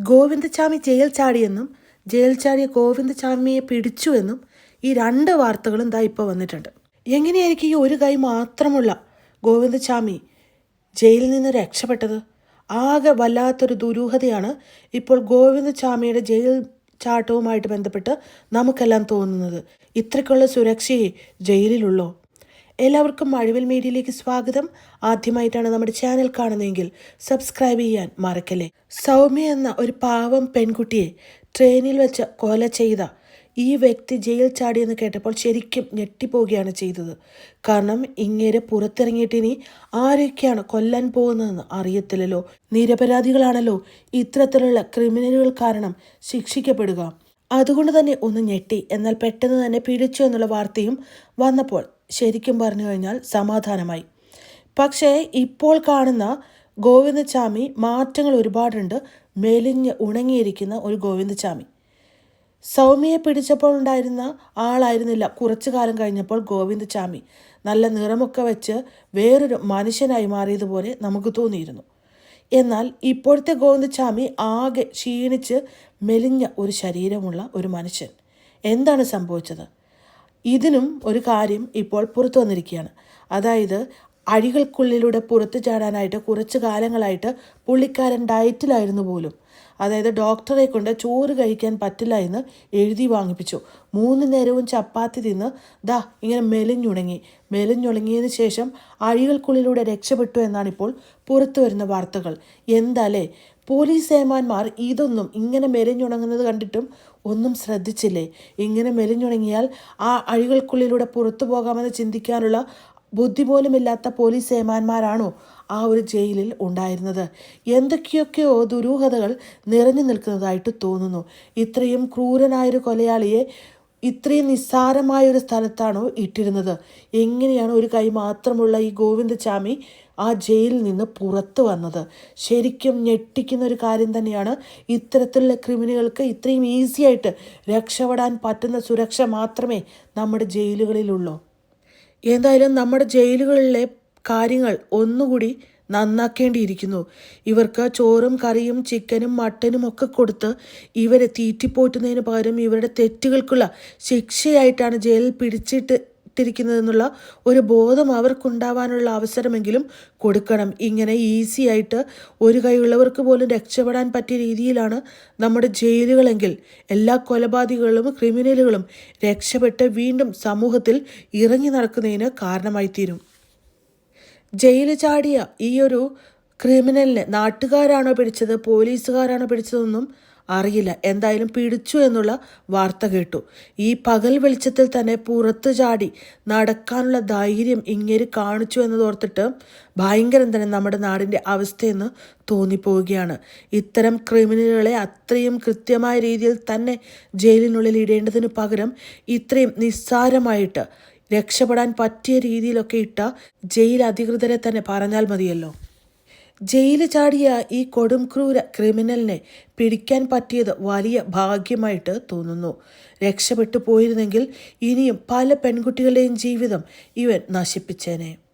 Govindachami jail ചാടിയെന്നും jail ചാടിയ ഗോവിന്ദചാമിയെ പിടിച്ചു എന്നും ഈ രണ്ട് വാർത്തകളും ദാ ഇപ്പോൾ വന്നിട്ടുണ്ട്. എങ്ങനെയായിരിക്കും ഈ ഒരു കൈ മാത്രമുള്ള ഗോവിന്ദചാമി ജയിലിൽ നിന്ന് രക്ഷപ്പെട്ടത്? ആകെ വല്ലാത്തൊരു ദുരൂഹതയാണ് ഇപ്പോൾ ഗോവിന്ദചാമിയുടെ ജയിൽ ചാട്ടവുമായിട്ട് ബന്ധപ്പെട്ട് നമുക്കെല്ലാം തോന്നുന്നത്. ഇത്രയ്ക്കുള്ള സുരക്ഷയെ ജയിലിലുള്ളോ? എല്ലാവർക്കും മഴവിൽ മീഡിയയിലേക്ക് സ്വാഗതം. ആദ്യമായിട്ടാണ് നമ്മുടെ ചാനൽ കാണുന്നതെങ്കിൽ സബ്സ്ക്രൈബ് ചെയ്യാൻ മറക്കല്ലേ? സൗമ്യ എന്ന ഒരു പാവം പെൺകുട്ടിയെ ട്രെയിനിൽ വെച്ച് കൊല ചെയ്ത ഈ വ്യക്തി ജയിൽ ചാടിയെന്ന് കേട്ടപ്പോൾ ശരിക്കും ഞെട്ടിപ്പോവുകയാണ് ചെയ്തത്. കാരണം ഇങ്ങേരെ പുറത്തിറങ്ങിയിട്ട് ഇനി ആരൊക്കെയാണ് കൊല്ലാൻ പോകുന്നതെന്ന് അറിയത്തില്ലല്ലോ. നിരപരാധികളാണല്ലോ ഇത്തരത്തിലുള്ള ക്രിമിനലുകൾ കാരണം ശിക്ഷിക്കപ്പെടുക. അതുകൊണ്ട് തന്നെ ഒന്ന് ഞെട്ടി. എന്നാൽ പെട്ടെന്ന് തന്നെ പിടിച്ചു എന്നുള്ള വാർത്തയും വന്നപ്പോൾ ശരിക്കും പറഞ്ഞു കഴിഞ്ഞാൽ സമാധാനമായി. പക്ഷേ ഇപ്പോൾ കാണുന്ന ഗോവിന്ദചാമി മാറ്റങ്ങൾ ഒരുപാടുണ്ട്. മെലിഞ്ഞ് ഉണങ്ങിയിരിക്കുന്ന ഒരു ഗോവിന്ദചാമി സൗമ്യയെ പിടിച്ചപ്പോൾ ഉണ്ടായിരുന്ന ആളായിരുന്നില്ല. കുറച്ചു കാലം കഴിഞ്ഞപ്പോൾ ഗോവിന്ദചാമി നല്ല നിറമൊക്കെ വെച്ച് വേറൊരു മനുഷ്യനായി മാറിയതുപോലെ നമുക്ക് തോന്നിയിരുന്നു. എന്നാൽ ഇപ്പോഴത്തെ ഗോവിന്ദസ്വാമി ആകെ ക്ഷീണിച്ച് മെലിഞ്ഞ ഒരു ശരീരമുള്ള ഒരു മനുഷ്യൻ. എന്താണ് സംഭവിച്ചത്? ഇതിനും ഒരു കാര്യം ഇപ്പോൾ പുറത്തു വന്നിരിക്കുകയാണ്. അതായത് അഴികൾക്കുള്ളിലൂടെ പുറത്തു ചാടാനായിട്ട് കുറച്ച് കാലങ്ങളായിട്ട് പുള്ളിക്കാരൻ ഡയറ്റിലായിരുന്നു പോലും. അതായത് ഡോക്ടറെ കൊണ്ട് ചോറ് കഴിക്കാൻ പറ്റില്ല എന്ന് എഴുതി വാങ്ങിപ്പിച്ചു. മൂന്ന് നേരവും ചപ്പാത്തി തിന്ന് ദാ ഇങ്ങനെ മെലിഞ്ഞുണങ്ങി. മെലിഞ്ഞുണങ്ങിയതിന് ശേഷം അഴികൾക്കുള്ളിലൂടെ രക്ഷപ്പെട്ടു എന്നാണ് ഇപ്പോൾ പുറത്തു വരുന്ന വാർത്തകൾ. എന്താലേ പോലീസ് ഏമാന്മാർ ഇതൊന്നും ഇങ്ങനെ മെലിഞ്ഞുണങ്ങുന്നത് കണ്ടിട്ടും ഒന്നും ശ്രദ്ധിച്ചില്ലേ? ഇങ്ങനെ മെലിഞ്ഞുണങ്ങിയാൽ ആ അഴികൾക്കുള്ളിലൂടെ പുറത്തു പോകാമെന്ന് ചിന്തിക്കാനുള്ള ബുദ്ധി പോലുമില്ലാത്ത പോലീസ് ഏമാന്മാരാണോ ആ ഒരു ജയിലിൽ ഉണ്ടായിരുന്നത്? എന്തൊക്കെയൊക്കെയോ ദുരൂഹതകൾ നിറഞ്ഞു നിൽക്കുന്നതായിട്ട് തോന്നുന്നു. ഇത്രയും ക്രൂരനായൊരു കൊലയാളിയെ ഇത്രയും നിസ്സാരമായൊരു സ്ഥലത്താണോ ഇട്ടിരുന്നത്? എങ്ങനെയാണ് ഒരു കൈ മാത്രമുള്ള ഈ ഗോവിന്ദചാമി ആ ജയിലിൽ നിന്ന് പുറത്തു വന്നത്? ശരിക്കും ഞെട്ടിക്കുന്ന ഒരു കാര്യം തന്നെയാണ് ഇത്തരത്തിലുള്ള ക്രിമിനലുകൾക്ക് ഇത്രയും ഈസിയായിട്ട് രക്ഷപ്പെടാൻ പറ്റുന്ന സുരക്ഷ മാത്രമേ നമ്മുടെ ജയിലുകളിലുള്ളൂ. എന്തായാലും നമ്മുടെ ജയിലുകളിലെ കാര്യങ്ങൾ ഒന്നുകൂടി നന്നാക്കേണ്ടിയിരിക്കുന്നു. ഇവർക്ക് ചോറും കറിയും ചിക്കനും മട്ടനും ഒക്കെ കൊടുത്ത് ഇവരെ തീറ്റിപ്പോറ്റുന്നതിന് പകരം ഇവരുടെ തെറ്റുകൾക്കുള്ള ശിക്ഷയായിട്ടാണ് ജയിലിൽ പിടിച്ചിട്ട് ഇട്ടിരിക്കുന്നതെന്നുള്ള ഒരു ബോധം അവർക്കുണ്ടാവാനുള്ള അവസരമെങ്കിലും കൊടുക്കണം. ഇങ്ങനെ ഈസി ആയിട്ട് ഒരു കൈയുള്ളവർക്ക് പോലും രക്ഷപ്പെടാൻ പറ്റിയ രീതിയിലാണ് നമ്മുടെ ജയിലുകളെങ്കിൽ എല്ലാ കൊലപാതകങ്ങളും ക്രിമിനലുകളും രക്ഷപ്പെട്ട് വീണ്ടും സമൂഹത്തിൽ ഇറങ്ങി നടക്കുന്നതിന് കാരണമായി തീരും ചാടിയ ഈ ഒരു ക്രിമിനലിനെ നാട്ടുകാരാണോ പിടിച്ചത് പോലീസുകാരാണോ പിടിച്ചതൊന്നും അറിയില്ല. എന്തായാലും പിടിച്ചു എന്നുള്ള വാർത്ത കേട്ടു. ഈ പകൽ വെളിച്ചത്തിൽ തന്നെ പുറത്തു ചാടി നടക്കാനുള്ള ധൈര്യം ഇങ്ങനെ കാണിച്ചു എന്നതോർത്തിട്ട് ഭയങ്കരം തന്നെ നമ്മുടെ നാടിന്റെ അവസ്ഥയെന്ന് തോന്നിപ്പോവുകയാണ്. ഇത്തരം ക്രിമിനലുകളെ അത്രയും കൃത്യമായ രീതിയിൽ തന്നെ ജയിലിനുള്ളിൽ ഇടേണ്ടതിന് പകരം ഇത്രയും നിസ്സാരമായിട്ട് രക്ഷപ്പെടാൻ പറ്റിയ രീതിയിലൊക്കെ ഇട്ട ജയിൽ അധികൃതരെ തന്നെ പറഞ്ഞാൽ മതിയല്ലോ. ജയിൽ ചാടിയ ഈ കൊടും ക്രൂര ക്രിമിനലിനെ പിടിക്കാൻ പറ്റിയത് വലിയ ഭാഗ്യമായിട്ട് തോന്നുന്നു. രക്ഷപ്പെട്ടു പോയിരുന്നെങ്കിൽ ഇനിയും പല പെൺകുട്ടികളുടെയും ജീവിതം ഇവൻ നശിപ്പിച്ചേനെ.